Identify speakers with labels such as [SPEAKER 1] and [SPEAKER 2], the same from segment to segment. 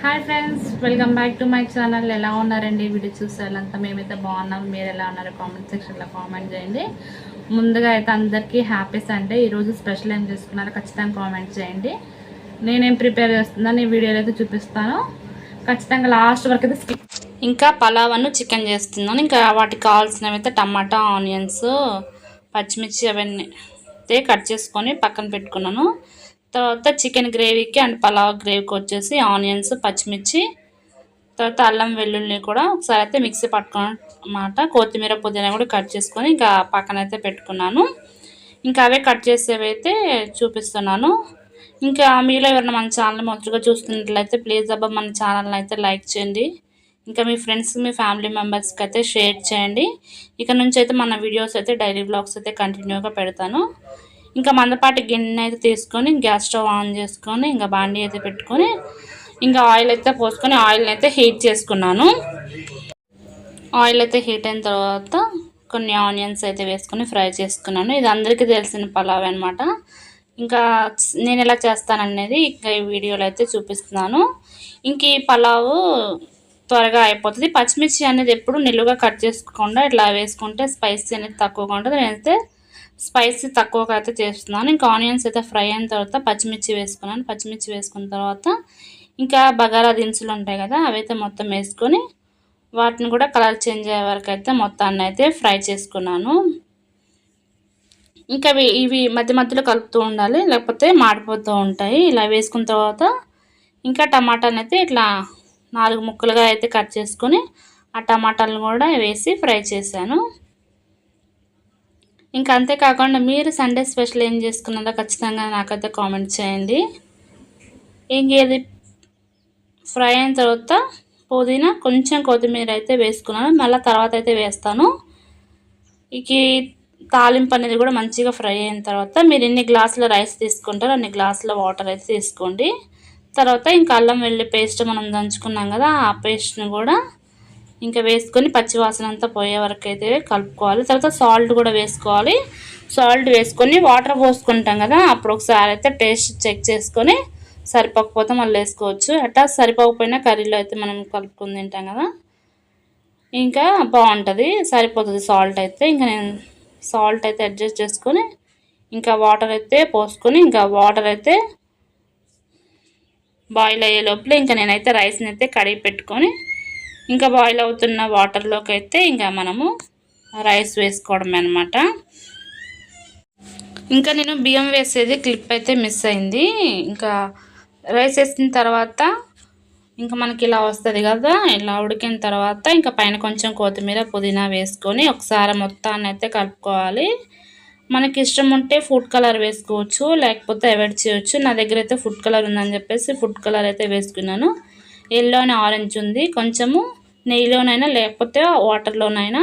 [SPEAKER 1] Hi friends welcome back to my channel ఎలా ఉన్నారండి? Video చూసేయాలంతా మేమైతే బాగున్నాం. మీరు ఎలా ఉన్నారో కామెంట్ సెక్షన్లో కామెంట్ చేయండి. ముందుగా అయితే అందరికీ హ్యాపీ సండే ఈరోజు స్పెషల్ ఏం చేసుకున్నారో ఖచ్చితంగా కామెంట్ చేయండి. నేనేం ప్రిపేర్ చేస్తున్నాను ఈ వీడియోలో అయితే చూపిస్తాను. ఖచ్చితంగా లాస్ట్ వరకు అయితే స్కిప్ ఇంకా పలావ్ అను చికెన్ చేస్తున్నాను. ఇంకా వాటికి కావాల్సినవి అయితే టమాటా ఆనియన్స్ పచ్చిమిర్చి అవన్నీ అయితే కట్ చేసుకొని పక్కన పెట్టుకున్నాను. తర్వాత చికెన్ గ్రేవీకి అండ్ పలావ్ గ్రేవీకి వచ్చేసి ఆనియన్స్ పచ్చిమిర్చి తర్వాత అల్లం వెల్లుల్లి కూడా ఒకసారి అయితే మిక్సీ పట్టుకున్నమాట కొత్తిమీర పుదీనా కూడా కట్ చేసుకొని ఇంకా పక్కన అయితే పెట్టుకున్నాను. ఇంకా అవే కట్ చేసేవి అయితే చూపిస్తున్నాను. ఇంకా మీలో ఎవరైనా మన ఛానల్ మొదటిగా చూస్తున్నట్లయితే ప్లీజ్ అబ్బా మన ఛానల్ని అయితే లైక్ చేయండి. ఇంకా మీ ఫ్రెండ్స్ మీ ఫ్యామిలీ మెంబర్స్కి అయితే షేర్ చేయండి. ఇక నుంచి అయితే మన వీడియోస్ అయితే డైలీ బ్లాగ్స్ అయితే కంటిన్యూగా పెడతాను. ఇంకా మందపాటి గిన్నె అయితే తీసుకొని గ్యాస్ స్టవ్ ఆన్ చేసుకొని ఇంకా బాండీ అయితే పెట్టుకొని ఇంకా ఆయిల్ అయితే పోసుకొని ఆయిల్ని అయితే హీట్ చేసుకున్నాను. ఆయిల్ అయితే హీట్ అయిన తర్వాత కొన్ని ఆనియన్స్ అయితే వేసుకొని ఫ్రై చేసుకున్నాను. ఇది అందరికీ తెలిసిన పలావ్ అనమాట ఇంకా నేను ఎలా చేస్తాననేది ఇంకా ఈ వీడియోలో అయితే చూపిస్తున్నాను. ఇంక ఈ పలావు త్వరగా అయిపోతుంది. పచ్చిమిర్చి అనేది ఎప్పుడు నిలువుగా కట్ చేసుకోకుండా ఇట్లా వేసుకుంటే స్పైసీ అనేది తక్కువగా ఉంటుంది. నేనైతే స్పైసీ తక్కువగా అయితే చేస్తున్నాను. ఇంకా ఆనియన్స్ అయితే ఫ్రై అయిన తర్వాత పచ్చిమిర్చి వేసుకున్నాను. పచ్చిమిర్చి వేసుకున్న తర్వాత ఇంకా బగారా దినుసులు ఉంటాయి కదా అవైతే మొత్తం వేసుకొని వాటిని కూడా కలర్ చేంజ్ అయ్యే వరకు అయితే మొత్తాన్ని అయితే ఫ్రై చేసుకున్నాను. ఇంకా ఇవి మధ్య మధ్యలో కలుపుతూ ఉండాలి లేకపోతే మాడిపోతూ ఉంటాయి. ఇలా వేసుకున్న తర్వాత ఇంకా టమాటాని అయితే ఇట్లా నాలుగు ముక్కలుగా అయితే కట్ చేసుకొని ఆ టమాటాలను కూడా వేసి ఫ్రై చేశాను. ఇంకా అంతేకాకుండా మీరు సండే స్పెషల్ ఏం చేసుకున్నారో ఖచ్చితంగా నాకైతే కామెంట్ చేయండి. ఇంకేది ఫ్రై అయిన తర్వాత పుదీనా కొంచెం కొత్తిమీర అయితే వేసుకున్నాను. మళ్ళీ తర్వాత అయితే వేస్తాను. ఇక తాలింపు అనేది కూడా మంచిగా ఫ్రై అయిన తర్వాత మీరు ఎన్ని గ్లాసుల రైస్ తీసుకుంటారో అన్ని గ్లాసుల వాటర్ అయితే తీసుకోండి. తర్వాత ఇంకా అల్లం వెల్లి పేస్ట్ మనం దంచుకున్నాం కదా ఆ పేస్ట్ని కూడా ఇంకా వేసుకొని పచ్చివాసన అంతా పోయే వరకు అయితే కలుపుకోవాలి. తర్వాత సాల్ట్ కూడా వేసుకోవాలి. సాల్ట్ వేసుకొని వాటర్ పోసుకుంటాం కదా అప్పుడు ఒకసారి అయితే టేస్ట్ చెక్ చేసుకొని సరిపోకపోతే మళ్ళీ వేసుకోవచ్చు. అట్టా సరిపోకపోయినా కర్రీలో అయితే మనం కలుపుకొని తింటాం కదా. ఇంకా బాగుంటుంది సరిపోతుంది సాల్ట్ అయితే. ఇంకా నేను సాల్ట్ అయితే అడ్జస్ట్ చేసుకొని ఇంకా వాటర్ అయితే పోసుకొని ఇంకా వాటర్ అయితే బాయిల్ అయ్యే లోపల ఇంకా నేనైతే రైస్ని అయితే కడిగి పెట్టుకొని ఇంకా బాయిల్ అవుతున్న వాటర్లోకి అయితే ఇంకా మనము రైస్ వేసుకోవడమే అనమాట ఇంకా నేను బియ్యం వేసేది క్లిప్ అయితే మిస్ అయింది. ఇంకా రైస్ వేసిన తర్వాత ఇంకా మనకి ఇలా వస్తుంది కదా ఇలా ఉడికిన తర్వాత ఇంకా పైన కొంచెం కొత్తిమీర పుదీనా వేసుకొని ఒకసారి మొత్తాన్ని అయితే కలుపుకోవాలి. మనకి ఇష్టం ఉంటే ఫుడ్ కలర్ వేసుకోవచ్చు లేకపోతే అవాయిడ్ చేయవచ్చు నా దగ్గర అయితే ఫుడ్ కలర్ ఉందని చెప్పేసి ఫుడ్ కలర్ అయితే వేసుకున్నాను. ఎల్లో అని ఆరెంజ్ ఉంది. కొంచెము నెయ్యిలోనైనా లేకపోతే వాటర్లోనైనా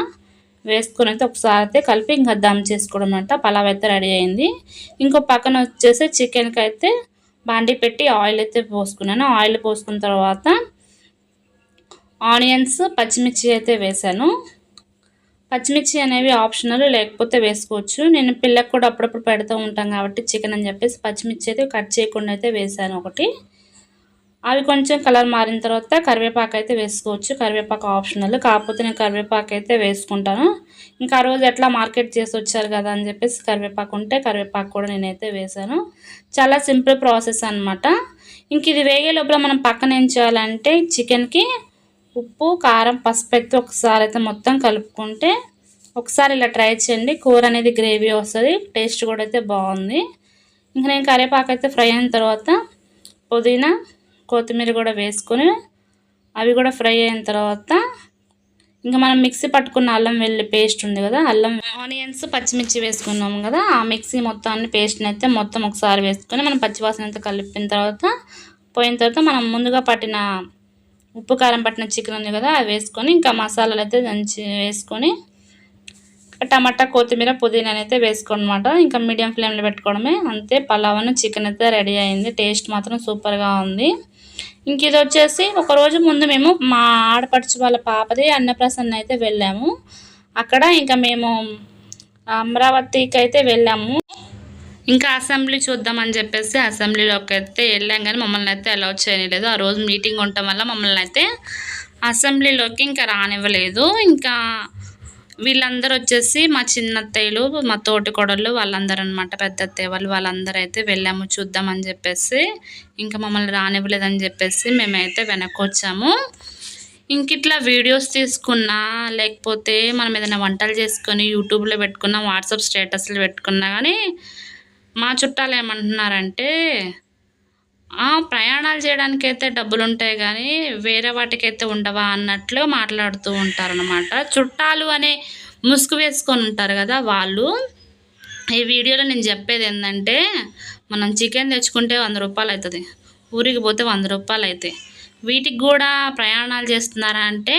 [SPEAKER 1] వేసుకొని అయితే ఒకసారి అయితే కలిపి ఇంకా దమ్ చేసుకోవడం అంట పలావ్ అయితే రెడీ అయింది. ఇంకో పక్కన వచ్చేసి చికెన్కి అయితే బాండి పెట్టి ఆయిల్ అయితే పోసుకున్నాను. ఆయిల్ పోసుకున్న తర్వాత ఆనియన్స్ పచ్చిమిర్చి అయితే వేసాను పచ్చిమిర్చి అనేవి ఆప్షనల్ లేకపోతే వేసుకోవచ్చు. నేను పిల్లకి కూడా అప్పుడప్పుడు పెడుతూ ఉంటాం కాబట్టి చికెన్ అని చెప్పేసి పచ్చిమిర్చి అయితే కట్ చేయకుండా అయితే వేసాను ఒకటి. అవి కొంచెం కలర్ మారిన తర్వాత కరివేపాకు అయితే వేసుకోవచ్చు. కరివేపాకు ఆప్షనల్ కాకపోతే నేను కరివేపాకు అయితే వేసుకుంటాను. ఇంకా ఆ రోజు ఎట్లా మార్కెట్ చేసి వచ్చారు కదా అని చెప్పేసి కరివేపాకు ఉంటే కరివేపాకు కూడా నేనైతే వేసాను చాలా సింపుల్ ప్రాసెస్ అనమాట ఇంక ఇది వేగే లోపల మనం పక్కన ఏం చేయాలంటే చికెన్కి ఉప్పు కారం పసుపు అయితే ఒకసారి అయితే మొత్తం కలుపుకుంటే ఒకసారి ఇలా ట్రై చేయండి. కూర అనేది గ్రేవీ వస్తుంది. టేస్ట్ కూడా అయితే బాగుంది. ఇంకా నేను కరివేపాకు అయితే ఫ్రై అయిన తర్వాత పుదీనా కొత్తిమీర కూడా వేసుకొని అవి కూడా ఫ్రై అయిన తర్వాత ఇంకా మనం మిక్సీ పట్టుకున్న అల్లం వెల్లి పేస్ట్ ఉంది కదా అల్లం ఆనియన్స్ పచ్చిమిర్చి వేసుకున్నాం కదా ఆ మిక్సీ మొత్తాన్ని పేస్ట్ని అయితే మొత్తం ఒకసారి వేసుకొని మనం పచ్చివాసన అయితే కలిపిన తర్వాత పోయిన తర్వాత మనం ముందుగా పట్టిన ఉప్పు కారం పట్టిన చికెన్ ఉంది కదా అది వేసుకొని ఇంకా మసాలాలు అయితే దంచి వేసుకొని టమాటా కొత్తిమీర పుదీనా అయితే వేసుకోనమాట ఇంకా మీడియం ఫ్లేమ్లో పెట్టుకోవడమే. అంతే పలావను చికెన్ అయితే రెడీ అయింది. టేస్ట్ మాత్రం సూపర్గా ఉంది. ఇంక ఇది వచ్చేసి ఒకరోజు ముందు మేము మా ఆడపడుచు వాళ్ళ పాపది అన్నప్రసన్న అయితే వెళ్ళాము. అక్కడ ఇంకా మేము అమరావతికి అయితే వెళ్ళాము. ఇంకా అసెంబ్లీ చూద్దామని చెప్పేసి అసెంబ్లీలోకి అయితే వెళ్ళాం కానీ మమ్మల్ని అయితే అలౌ చేయలేదు. ఆ రోజు మీటింగ్ ఉండటం వల్ల మమ్మల్ని అయితే అసెంబ్లీలోకి ఇంకా రానివ్వలేదు. ఇంకా వీళ్ళందరూ వచ్చేసి మా చిన్నత్తయ్యలు మా తోటి కొడళ్ళు వాళ్ళందరూ అనమాట పెద్ద అత్తయ్య వాళ్ళు వాళ్ళందరూ అయితే వెళ్ళాము చూద్దామని చెప్పేసి. ఇంకా మమ్మల్ని రానివ్వలేదని చెప్పేసి మేమైతే వెనక్కి వచ్చాము ఇంక ఇట్లా వీడియోస్ తీసుకున్నా లేకపోతే మనం ఏదైనా వంటలు చేసుకొని యూట్యూబ్లో పెట్టుకున్నా వాట్సాప్ స్టేటస్లు పెట్టుకున్నా కానీ మా చుట్టాలు ఏమంటున్నారంటే ప్రయాణాలు చేయడానికి అయితే డబ్బులు ఉంటాయి కానీ వేరే వాటికైతే ఉండవా అన్నట్లు మాట్లాడుతూ ఉంటారనమాట చుట్టాలు అనే ముసుగు వేసుకొని ఉంటారు కదా వాళ్ళు. ఈ వీడియోలో నేను చెప్పేది ఏంటంటే మనం చికెన్ తెచ్చుకుంటే వంద రూపాయలు అవుతుంది ఊరికి పోతే వంద రూపాయలు అవుతాయి వీటికి కూడా ప్రయాణాలు చేస్తున్నారా అంటే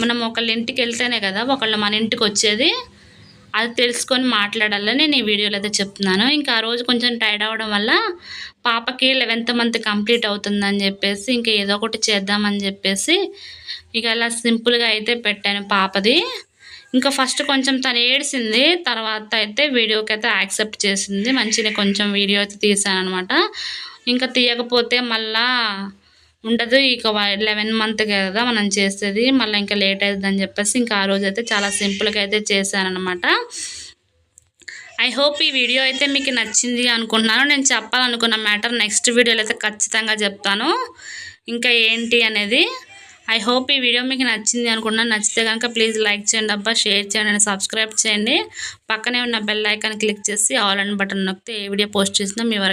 [SPEAKER 1] మనం ఒకళ్ళ ఇంటికి వెళ్తేనే కదా ఒకళ్ళు మన ఇంటికి వచ్చేది అది తెలుసుకొని మాట్లాడాలని నేను ఈ వీడియోలో అయితే చెప్తున్నాను. ఇంకా ఆ రోజు కొంచెం టైర్డ్ అవ్వడం వల్ల పాపకి లెవెన్త్ మంత్ కంప్లీట్ అవుతుందని చెప్పేసి ఇంకా ఏదో ఒకటి చేద్దామని చెప్పేసి ఇక అలా సింపుల్గా అయితే పెట్టాను పాపది. ఇంకా ఫస్ట్ కొంచెం తను ఏడిసింది తర్వాత అయితే వీడియోకి అయితే యాక్సెప్ట్ చేసింది. మంచిగా కొంచెం వీడియో అయితే తీసాను అనమాట ఇంకా తీయకపోతే మళ్ళా ఉండదు. ఇక లెవెన్ మంత్ కదా మనం చేసేది మళ్ళీ ఇంకా లేట్ అవుతుందని చెప్పేసి ఇంకా ఆ రోజు అయితే చాలా సింపుల్గా అయితే చేశానమాట అనమాట ఐ హోప్ ఈ వీడియో అయితే మీకు నచ్చింది అనుకుంటున్నాను. నేను చెప్పాలనుకున్న మ్యాటర్ నెక్స్ట్ వీడియోలో అయితే ఖచ్చితంగా చెప్తాను. ఇంకా ఏంటి అనేది ఐ హోప్ ఈ వీడియో మీకు నచ్చింది అనుకుంటున్నాను. నచ్చితే కనుక ప్లీజ్ లైక్ చేయండి అబ్బా షేర్ చేయండి అండ్ సబ్స్క్రైబ్ చేయండి. పక్కనే ఉన్న బెల్ ఐకాన్ క్లిక్ చేసి ఆల్ అండ్ బటన్ నొక్కితే ఏ వీడియో పోస్ట్ చేసినా మీ వరకు